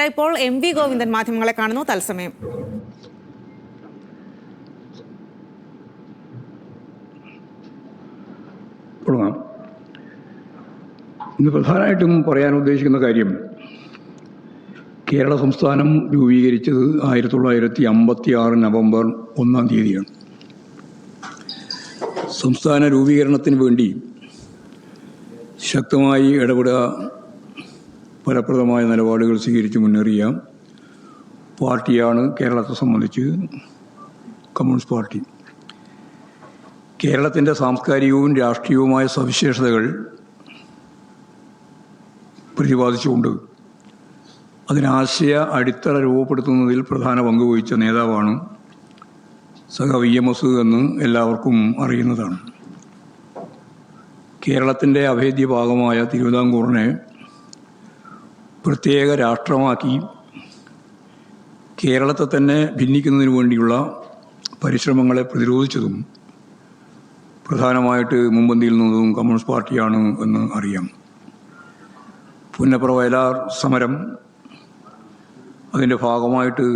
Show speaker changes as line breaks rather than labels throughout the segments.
ഇപ്പോൾ M V Govindan മാധ്യമങ്ങളെ കാണുന്നു. തത്സമയം.
ഇന്ന് പ്രധാനമായിട്ടും പറയാൻ ഉദ്ദേശിക്കുന്ന കാര്യം കേരള സംസ്ഥാനം രൂപീകരിച്ചത് ആയിരത്തി തൊള്ളായിരത്തി അമ്പത്തി ആറ് നവംബർ ഒന്നാം തീയതിയാണ്. സംസ്ഥാന രൂപീകരണത്തിന് വേണ്ടി ശക്തമായി ഇടപെടുക ഫലപ്രദമായ നിലപാടുകൾ സ്വീകരിച്ച് മുന്നേറിയ പാർട്ടിയാണ് കേരളത്തെ സംബന്ധിച്ച് കമ്മ്യൂണിസ്റ്റ് പാർട്ടി. കേരളത്തിന്റെ സാംസ്കാരികവും രാഷ്ട്രീയവുമായ സവിശേഷതകൾ പ്രതിപാദിച്ചുകൊണ്ട് അതിനാശയ അടിത്തറ രൂപപ്പെടുത്തുന്നതിൽ പ്രധാന പങ്ക് വഹിച്ച നേതാവാണ് സഹ വി എം എസ് എന്ന് എല്ലാവർക്കും അറിയുന്നതാണ്. കേരളത്തിന്റെ അഭേദ്യ ഭാഗമായ തിരുവിതാംകൂറിനെ പ്രത്യേക രാഷ്ട്രമാക്കി കേരളത്തെ തന്നെ ഭിന്നിക്കുന്നതിന് വേണ്ടിയുള്ള പരിശ്രമങ്ങളെ പ്രതിരോധിച്ചതും പ്രധാനമായിട്ട് മുമ്പന്തിയിൽ നിന്നതും കമ്മ്യൂണിസ്റ്റ് പാർട്ടിയാണ് എന്ന് അറിയാം. പുന്നപ്ര വയലാർ സമരം അതിന്റെ ഭാഗമായിട്ട്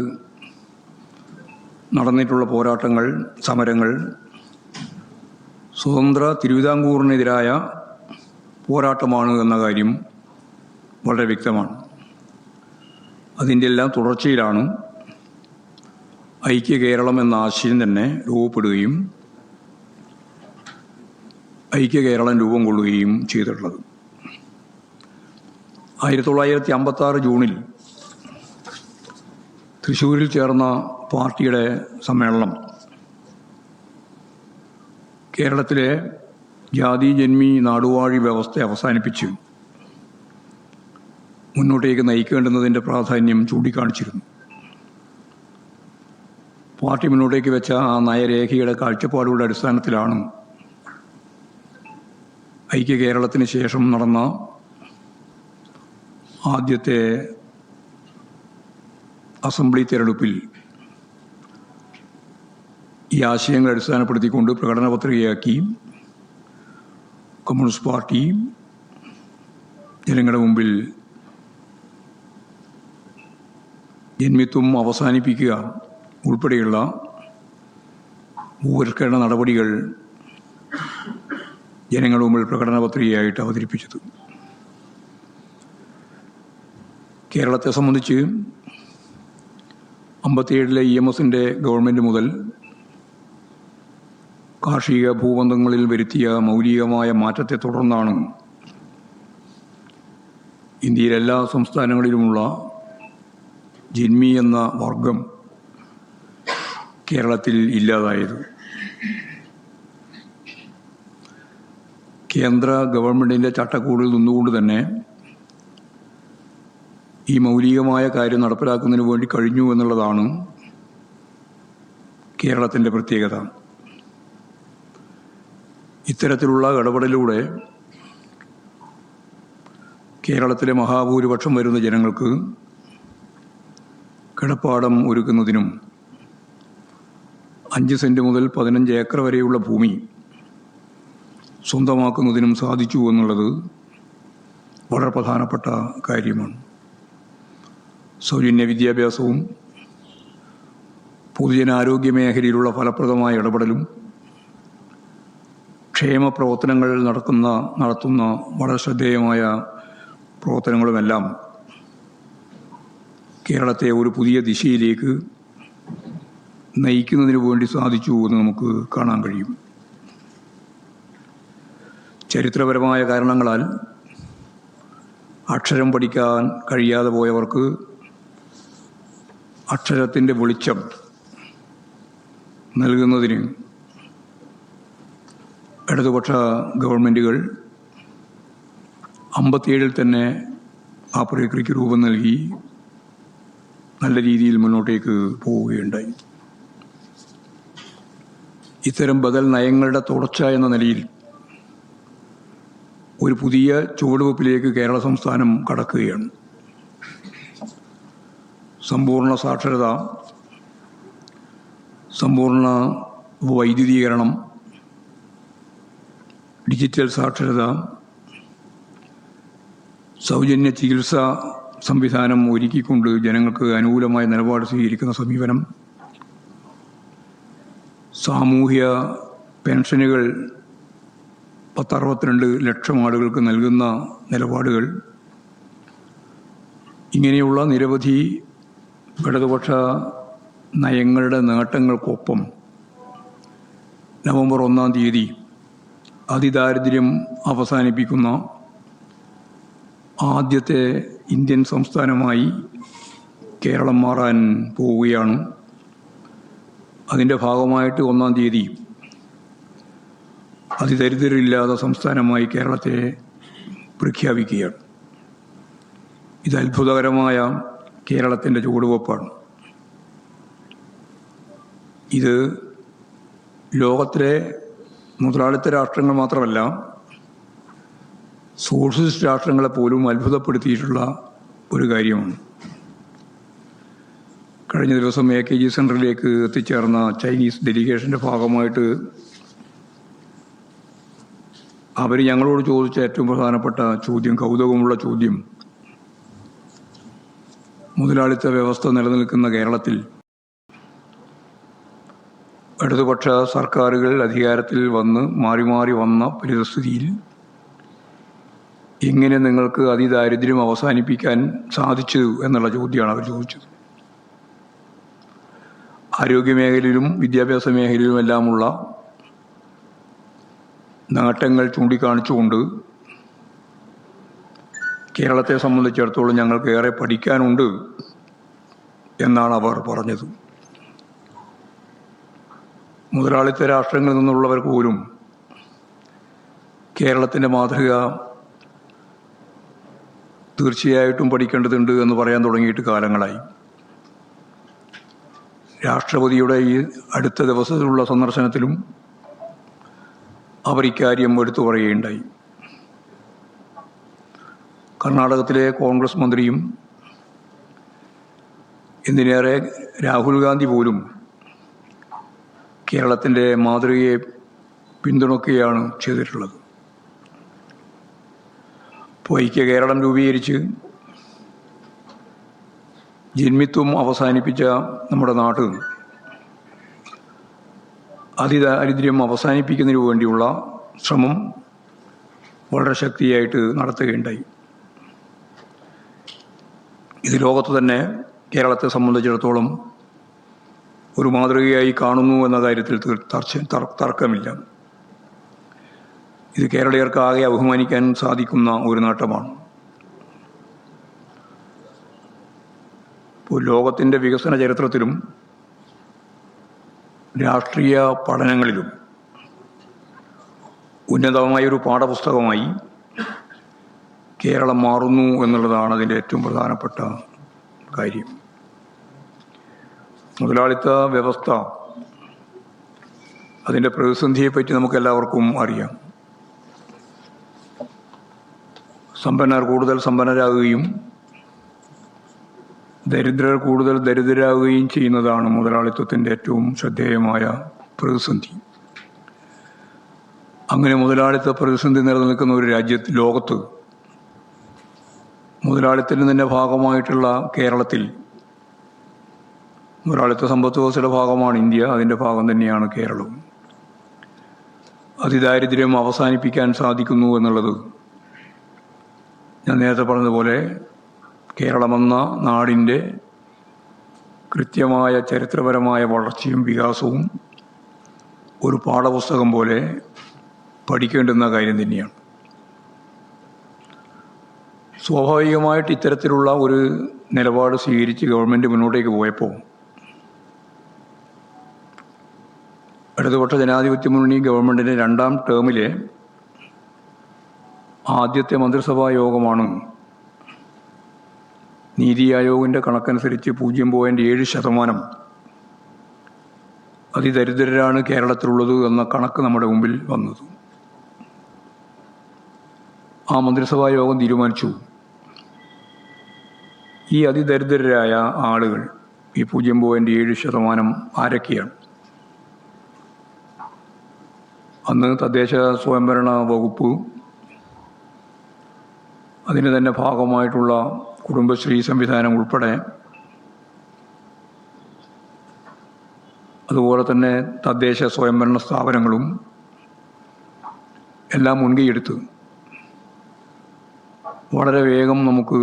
നടന്നിട്ടുള്ള പോരാട്ടങ്ങൾ സമരങ്ങൾ സ്വതന്ത്ര തിരുവിതാംകൂറിനെതിരായ പോരാട്ടമാണ് എന്ന കാര്യം വളരെ വ്യക്തമാണ്. അതിന്റെ എല്ലാം തുടർച്ചയിലാണ് ഐക്യ കേരളം എന്ന ആശയം തന്നെ രൂപപ്പെടുകയും ഐക്യ കേരളം രൂപം കൊള്ളുകയും ചെയ്തിട്ടുള്ളത്. ആയിരത്തി തൊള്ളായിരത്തി അമ്പത്തി ആറ് ജൂണിൽ തൃശ്ശൂരിൽ ചേർന്ന പാർട്ടിയുടെ സമ്മേളനം കേരളത്തിലെ ജാതി ജന്മി നാടുവാഴി വ്യവസ്ഥ അവസാനിപ്പിച്ച് മുന്നോട്ടേക്ക് നയിക്കേണ്ടുന്നതിന്റെ പ്രാധാന്യം ചൂണ്ടിക്കാണിച്ചിരുന്നു. പാർട്ടി മുന്നോട്ടേക്ക് വെച്ച ആ നയരേഖയുടെ കാഴ്ചപ്പാടുകളുടെ അടിസ്ഥാനത്തിലാണ് ഐക്യ കേരളത്തിന് ശേഷം നടന്ന ആദ്യത്തെ അസംബ്ലി തെരഞ്ഞെടുപ്പിൽ ഈ ആശയങ്ങൾ അടിസ്ഥാനപ്പെടുത്തിക്കൊണ്ട് പ്രകടന പത്രികയാക്കി കമ്മ്യൂണിസ്റ്റ് പാർട്ടി ജനങ്ങളുടെ മുമ്പിൽ ജന്മിത്വം അവസാനിപ്പിക്കുക ഉൾപ്പെടെയുള്ള ഭൂപരിഷ്കരണ നടപടികൾ ജനങ്ങളുടെ മുമ്പിൽ പ്രകടന പത്രികയായിട്ട് അവതരിപ്പിച്ചത്. കേരളത്തെ സംബന്ധിച്ച് അമ്പത്തിയേഴിലെ ഇ എം എസിന്റെ ഗവൺമെന്റ് മുതൽ കാർഷിക ഭൂബന്ധങ്ങളിൽ വരുത്തിയ മൗലികമായ മാറ്റത്തെ തുടർന്നാണ് ഇന്ത്യയിലെല്ലാ സംസ്ഥാനങ്ങളിലുമുള്ള ജന്മി എന്ന വർഗം കേരളത്തിൽ ഇല്ലാതായത്. കേന്ദ്ര ഗവൺമെന്റിന്റെ ചട്ടക്കൂടിൽ നിന്നുകൊണ്ട് തന്നെ ഈ മൗലികമായ കാര്യം നടപ്പിലാക്കുന്നതിന് വേണ്ടി കഴിഞ്ഞു എന്നുള്ളതാണ് കേരളത്തിന്റെ പ്രത്യേകത. ഇത്തരത്തിലുള്ള ഇടപെടലിലൂടെ കേരളത്തിലെ മഹാഭൂരിപക്ഷം വരുന്ന ജനങ്ങൾക്ക് കിടപ്പാടം ഒരുക്കുന്നതിനും അഞ്ച് സെന്റ് മുതൽ പതിനഞ്ച് ഏക്കർ വരെയുള്ള ഭൂമി സ്വന്തമാക്കുന്നതിനും സാധിച്ചു എന്നുള്ളത് വളരെ പ്രധാനപ്പെട്ട കാര്യമാണ്. സൗജന്യ വിദ്യാഭ്യാസവും പൊതുജനാരോഗ്യ മേഖലയിലുള്ള ഫലപ്രദമായ ഇടപെടലും ക്ഷേമ പ്രവർത്തനങ്ങൾ നടക്കുന്ന നടത്തുന്ന വളരെ ശ്രദ്ധേയമായ പ്രവർത്തനങ്ങളുമെല്ലാം കേരളത്തെ ഒരു പുതിയ ദിശയിലേക്ക് നയിക്കുന്നതിന് വേണ്ടി സാധിച്ചു എന്ന് നമുക്ക് കാണാൻ കഴിയും. ചരിത്രപരമായ കാരണങ്ങളാൽ അക്ഷരം പഠിക്കാൻ കഴിയാതെ പോയവർക്ക് അക്ഷരത്തിന്റെ വെളിച്ചം നൽകുന്നതിന് ഇടതുപക്ഷ ഗവൺമെന്റുകൾ അമ്പത്തിയേഴിൽ തന്നെ ആ പ്രക്രിയയ്ക്ക് രൂപം നൽകി. നല്ല രീതിയിൽ മുന്നോട്ടേക്ക് പോവുകയുണ്ടായി. ഇത്തരം ബദൽ നയങ്ങളുടെ തുടർച്ച എന്ന നിലയിൽ ഒരു പുതിയ ചുവടുവെപ്പിലേക്ക് കേരള സംസ്ഥാനം കടക്കുകയാണ്. സമ്പൂർണ സാക്ഷരത സമ്പൂർണ വൈദ്യുതീകരണം ഡിജിറ്റൽ സാക്ഷരത സൗജന്യ ചികിത്സ സംവിധാനം ഒരുക്കിക്കൊണ്ട് ജനങ്ങൾക്ക് അനുകൂലമായ നിലപാട് സ്വീകരിക്കുന്ന സമീപനം. സാമൂഹ്യ പെൻഷനുകൾ പത്തറുപത്തിരണ്ട് ലക്ഷം ആളുകൾക്ക് നൽകുന്ന നിലപാടുകൾ. ഇങ്ങനെയുള്ള നിരവധി ഇടതുപക്ഷ നയങ്ങളുടെ നേട്ടങ്ങൾക്കൊപ്പം നവംബർ ഒന്നാം തീയതി അതിദാരിദ്ര്യം അവസാനിപ്പിക്കുന്ന ആദ്യത്തെ ഇന്ത്യൻ സംസ്ഥാനമായി കേരളം മാറാൻ പോവുകയാണ്. അതിന്റെ ഭാഗമായിട്ട് ഒന്നാം തീയതി അതിദരിദ്രരില്ലാത്ത സംസ്ഥാനമായി കേരളത്തെ പ്രഖ്യാപിക്കുകയാണ്. ഇത് അത്ഭുതകരമായ കേരളത്തിന്റെ ചുവടുവെപ്പാണ്. ഇത് ലോകത്തിലെ മുതലാളിത്ത രാഷ്ട്രങ്ങൾ മാത്രമല്ല സോഷ്യലിസ്റ്റ് രാഷ്ട്രങ്ങളെ പോലും അത്ഭുതപ്പെടുത്തിയിട്ടുള്ള ഒരു കാര്യമാണ്. കഴിഞ്ഞ ദിവസം എ കെ ജി സെന്ററിലേക്ക് എത്തിച്ചേർന്ന ചൈനീസ് ഡെലിഗേഷന്റെ ഭാഗമായിട്ട് അവർ ഞങ്ങളോട് ചോദിച്ച ഏറ്റവും പ്രധാനപ്പെട്ട ചോദ്യം കൗതുകമുള്ള ചോദ്യം മുതലാളിത്ത വ്യവസ്ഥ നിലനിൽക്കുന്ന കേരളത്തിൽ ഇടതുപക്ഷ സർക്കാരുകൾ അധികാരത്തിൽ വന്ന് മാറി മാറി വന്ന പരിതസ്ഥിതിയിൽ എങ്ങനെ നിങ്ങൾക്ക് അതിദാരിദ്ര്യം അവസാനിപ്പിക്കാൻ സാധിച്ചു എന്നുള്ള ചോദ്യമാണ് അവർ ചോദിച്ചത്. ആരോഗ്യമേഖലയിലും വിദ്യാഭ്യാസ മേഖലയിലും എല്ലാമുള്ള നേട്ടങ്ങൾ ചൂണ്ടിക്കാണിച്ചുകൊണ്ട് കേരളത്തെ സംബന്ധിച്ചിടത്തോളം ഞങ്ങൾക്ക് ഏറെ പഠിക്കാനുണ്ട് എന്നാണ് അവർ പറഞ്ഞത്. മുതലാളിത്ത രാഷ്ട്രങ്ങളിൽ നിന്നുള്ളവർ പോലും കേരളത്തിന്റെ മാതൃക തീർച്ചയായിട്ടും പഠിക്കേണ്ടതുണ്ട് എന്ന് പറയാൻ തുടങ്ങിയിട്ട് കാലങ്ങളായി. രാഷ്ട്രപതിയുടെ ഈ അടുത്ത ദിവസത്തിലുള്ള സന്ദർശനത്തിലും അവർ ഇക്കാര്യം എടുത്തു പറയുകയുണ്ടായി. കർണാടകത്തിലെ കോൺഗ്രസ് മന്ത്രിയും എന്തിനേറെ രാഹുൽ ഗാന്ധി പോലും കേരളത്തിന്റെ മാതൃകയെ പിന്തുണക്കുകയാണ് ചെയ്തിട്ടുള്ളത്. ഐക്യ കേരളം രൂപീകരിച്ച് ജന്മിത്വം അവസാനിപ്പിച്ച നമ്മുടെ നാട് അതിദാരിദ്ര്യം അവസാനിപ്പിക്കുന്നതിന് വേണ്ടിയുള്ള ശ്രമം വളരെ ശക്തിയായിട്ട് നടത്തുകയുണ്ടായി. ഇത് ലോകത്ത് തന്നെ കേരളത്തെ സംബന്ധിച്ചിടത്തോളം ഒരു മാതൃകയായി കാണുന്നു എന്ന കാര്യത്തിൽ തർക്കമില്ല. ഇത് കേരളീയർക്ക് ആകെ അഭിമാനിക്കാൻ സാധിക്കുന്ന ഒരു നേട്ടമാണ്. ഇപ്പോൾ ലോകത്തിന്റെ വികസന ചരിത്രത്തിലും രാഷ്ട്രീയ പഠനങ്ങളിലും ഉന്നതമായൊരു പാഠപുസ്തകമായി കേരളം മാറുന്നു എന്നുള്ളതാണ് അതിന്റെ ഏറ്റവും പ്രധാനപ്പെട്ട കാര്യം. മുതലാളിത്ത വ്യവസ്ഥ അതിന്റെ പ്രതിസന്ധിയെപ്പറ്റി നമുക്ക് എല്ലാവർക്കും അറിയാം. സമ്പന്നർ കൂടുതൽ സമ്പന്നരാകുകയും ദരിദ്രർ കൂടുതൽ ദരിദ്രരാകുകയും ചെയ്യുന്നതാണ് മുതലാളിത്വത്തിന്റെ ഏറ്റവും ശ്രദ്ധേയമായ പ്രതിസന്ധി. അങ്ങനെ മുതലാളിത്ത പ്രതിസന്ധി നിലനിൽക്കുന്ന ഒരു രാജ്യത്ത് ലോകത്ത് മുതലാളിത്തത്തിന്റെ തന്നെ ഭാഗമായിട്ടുള്ള കേരളത്തിൽ മുതലാളിത്ത സമ്പത്ത് വ്യവസ്ഥയുടെ ഭാഗമാണ് ഇന്ത്യ അതിന്റെ ഭാഗം തന്നെയാണ് കേരളവും അതിദാരിദ്ര്യം അവസാനിപ്പിക്കാൻ സാധിക്കുന്നു എന്നുള്ളത് ഞാൻ നേരത്തെ പറഞ്ഞതുപോലെ കേരളമെന്ന നാടിന്റെ കൃത്യമായ ചരിത്രപരമായ വളർച്ചയും വികാസവും ഒരു പാഠപുസ്തകം പോലെ പഠിക്കേണ്ടുന്ന കാര്യം തന്നെയാണ്. സ്വാഭാവികമായിട്ട് ഇത്തരത്തിലുള്ള ഒരു നിലപാട് സ്വീകരിച്ച് ഗവൺമെന്റ് മുന്നോട്ടേക്ക് പോയപ്പോൾ ഇടതുപക്ഷ ജനാധിപത്യ മുന്നണി ഗവൺമെന്റിന്റെ രണ്ടാം ടേമിലെ ആദ്യത്തെ മന്ത്രിസഭാ യോഗമാണ്. നീതി ആയോഗിന്റെ കണക്കനുസരിച്ച് പൂജ്യം പോയിന്റ് ഏഴ് ശതമാനം അതിദരിദ്രരാണ് കേരളത്തിലുള്ളത് എന്ന കണക്ക് നമ്മുടെ മുമ്പിൽ വന്നത്. ആ മന്ത്രിസഭാ യോഗം തീരുമാനിച്ചു. ഈ അതിദരിദ്രരായ ആളുകൾ ഈ പൂജ്യം പോയിന്റ് ഏഴ് ശതമാനം ആരൊക്കെയാണ്? അന്ന് തദ്ദേശ സ്വയംഭരണ വകുപ്പ് അതിന് തന്നെ ഭാഗമായിട്ടുള്ള കുടുംബശ്രീ സംവിധാനം ഉൾപ്പെടെ അതുപോലെ തന്നെ തദ്ദേശ സ്വയംഭരണ സ്ഥാപനങ്ങളും എല്ലാം മുൻകൈയെടുത്ത് വളരെ വേഗം നമുക്ക്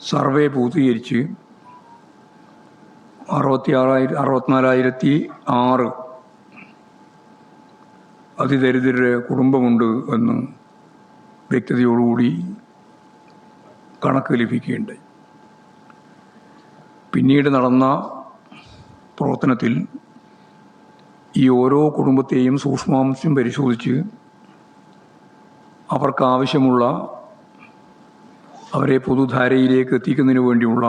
സർവേ പൂർത്തീകരിച്ച് അറുപത്തി ആറായിരം അറുപത്തിനാലായിരത്തി ആറ് അതിദരിദ്രരുടെ കുടുംബമുണ്ട് എന്ന് വ്യക്തതയോടുകൂടി കണക്ക് ലഭിക്കുകയുണ്ടായി. പിന്നീട് നടന്ന പ്രവർത്തനത്തിൽ ഈ ഓരോ കുടുംബത്തെയും സൂക്ഷ്മാംശം പരിശോധിച്ച് അവർക്കാവശ്യമുള്ള അവരെ പൊതുധാരയിലേക്ക് എത്തിക്കുന്നതിന് വേണ്ടിയുള്ള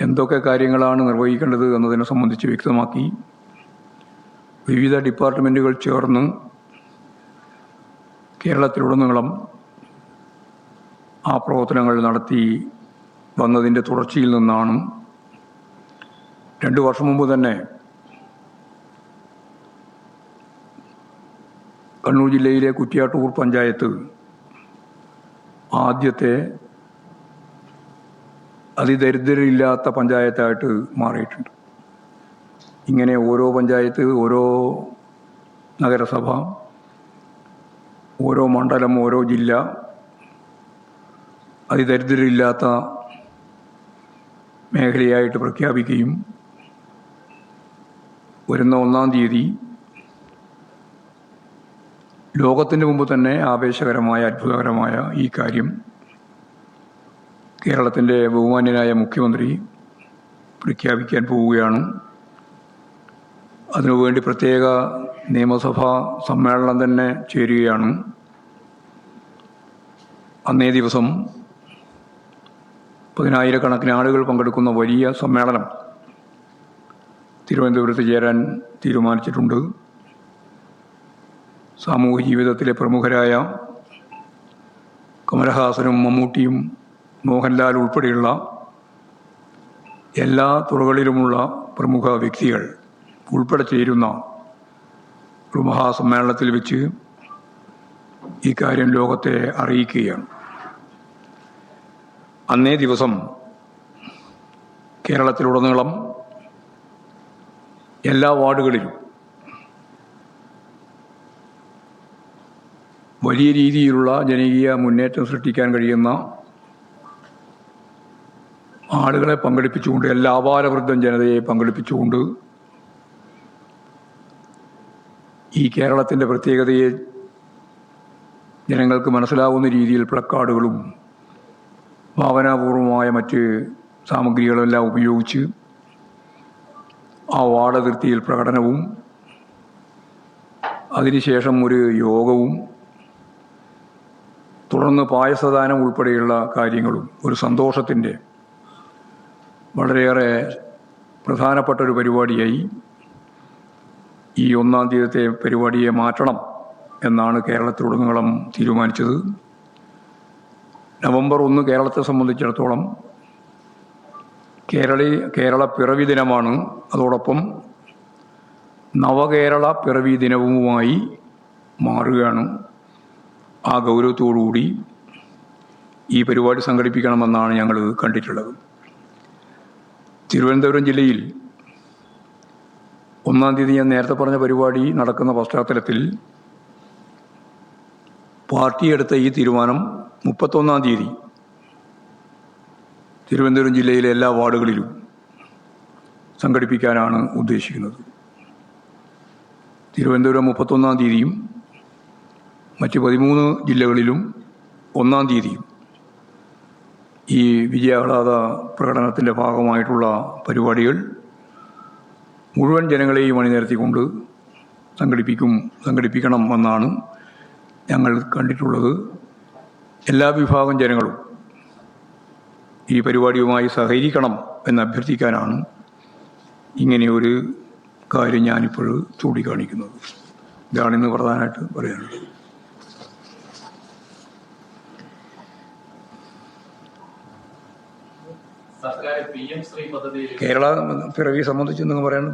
എന്തൊക്കെ കാര്യങ്ങളാണ് നിർവഹിക്കേണ്ടത് എന്നതിനെ സംബന്ധിച്ച് വ്യക്തമാക്കി വിവിധ ഡിപ്പാർട്ട്മെന്റുകൾ ചേർന്ന് കേരളത്തിലുടനീളം ആ പ്രവർത്തനങ്ങൾ നടത്തി വന്നതിന്റെ തുടർച്ചയിൽ നിന്നാണ് രണ്ട് വർഷം മുമ്പ് തന്നെ കണ്ണൂർ ജില്ലയിലെ കുറ്റിയാട്ടൂർ പഞ്ചായത്ത് ആദ്യത്തെ അതിദരിദ്രരില്ലാത്ത പഞ്ചായത്തായിട്ട് മാറിയിട്ടുണ്ട്. ഇങ്ങനെ ഓരോ പഞ്ചായത്ത് ഓരോ നഗരസഭ ഓരോ മണ്ഡലം ഓരോ ജില്ല. അതിദരിദ്രരില്ലാത്ത മേഖലയായിട്ട് പ്രഖ്യാപിക്കുകയും വരുന്ന ഒന്നാം തീയതി ലോകത്തിന് മുമ്പ് തന്നെ ആവേശകരമായ അത്ഭുതകരമായ ഈ കാര്യം കേരളത്തിന്റെ ബഹുമാന്യനായ മുഖ്യമന്ത്രി പ്രഖ്യാപിക്കാൻ പോവുകയാണ്. അതിനുവേണ്ടി പ്രത്യേക നിയമസഭാ സമ്മേളനം തന്നെ ചേരുകയാണ്. അന്നേ ദിവസം പതിനായിരക്കണക്കിന് ആളുകൾ പങ്കെടുക്കുന്ന വലിയ സമ്മേളനം തിരുവനന്തപുരത്ത് ചേരാൻ തീരുമാനിച്ചിട്ടുണ്ട്. സാമൂഹ്യ ജീവിതത്തിലെ പ്രമുഖരായ കമലഹാസനും മമ്മൂട്ടിയും മോഹൻലാൽ ഉൾപ്പെടെയുള്ള എല്ലാ തുറകളിലുമുള്ള പ്രമുഖ വ്യക്തികൾ ഉൾപ്പെടെ ചേരുന്ന ഒരു മഹാസമ്മേളനത്തിൽ വെച്ച് ഈ കാര്യം ലോകത്തെ അറിയിക്കുകയാണ്. അന്നേ ദിവസം കേരളത്തിലുടനീളം എല്ലാ വാർഡുകളിലും വലിയ രീതിയിലുള്ള ജനകീയ മുന്നേറ്റം സൃഷ്ടിക്കാൻ കഴിയുന്ന ആളുകളെ പങ്കെടുപ്പിച്ചുകൊണ്ട് എല്ലാ അപാരവൃദ്ധം ജനതയെ പങ്കെടുപ്പിച്ചുകൊണ്ട് ഈ കേരളത്തിന്റെ പ്രത്യേകതയെ ജനങ്ങൾക്ക് മനസ്സിലാവുന്ന രീതിയിൽ പ്ലക്കാർഡുകളും ഭാവനാപൂർവമായ മറ്റ് സാമഗ്രികളെല്ലാം ഉപയോഗിച്ച് ആ വാടതിർത്തിയിൽ പ്രകടനവും അതിനുശേഷം ഒരു യോഗവും തുടർന്ന് പായസദാനം ഉൾപ്പെടെയുള്ള കാര്യങ്ങളും ഒരു സന്തോഷത്തിന്റെ വളരെയേറെ പ്രധാനപ്പെട്ട ഒരു പരിപാടിയായി ഈ ഒന്നാം തീയതിത്തെ പരിപാടിയെ മാറ്റണം എന്നാണ് കേരളത്തിലുടനീളം തീരുമാനിച്ചത്. നവംബർ ഒന്ന് കേരളത്തെ സംബന്ധിച്ചിടത്തോളം കേരളീ കേരള പിറവി ദിനമാണ്. അതോടൊപ്പം നവകേരള പിറവി ദിനവുമായി മാറുകയാണ്. ആ ഗൗരവത്തോടുകൂടി ഈ പരിപാടി സംഘടിപ്പിക്കണമെന്നാണ് ഞങ്ങൾ കണ്ടിട്ടുള്ളത്. തിരുവനന്തപുരം ജില്ലയിൽ ഒന്നാം തീയതി ഞാൻ നേരത്തെ പറഞ്ഞ പരിപാടി നടക്കുന്ന പശ്ചാത്തലത്തിൽ പാർട്ടി എടുത്ത ഈ തീരുമാനം മുപ്പത്തൊന്നാം തീയതി തിരുവനന്തപുരം ജില്ലയിലെ എല്ലാ വാർഡുകളിലും സംഘടിപ്പിക്കാനാണ് ഉദ്ദേശിക്കുന്നത്. തിരുവനന്തപുരം മുപ്പത്തൊന്നാം തീയതിയും മറ്റ് പതിമൂന്ന് ജില്ലകളിലും ഒന്നാം തീയതിയും ഈ വിജയാഹ്ലാദ പ്രകടനത്തിന്റെ ഭാഗമായിട്ടുള്ള പരിപാടികൾ മുഴുവൻ ജനങ്ങളെയും അണിനിരത്തിക്കൊണ്ട് സംഘടിപ്പിക്കും സംഘടിപ്പിക്കണം എന്നാണ് ഞങ്ങൾ കണ്ടിട്ടുള്ളത് എല്ലാ വിഭാഗം ജനങ്ങളും ഈ പരിപാടിയുമായി സഹകരിക്കണം എന്ന് അഭ്യർത്ഥിക്കാനാണ് ഇങ്ങനെയൊരു കാര്യം ഞാനിപ്പോൾ ചൂണ്ടിക്കാണിക്കുന്നത്. ഇതാണിന്ന് പ്രധാനമായിട്ട് പറയാനുള്ളത്. കേരള പിറവിയെ സംബന്ധിച്ച് നിങ്ങൾ പറയാൻ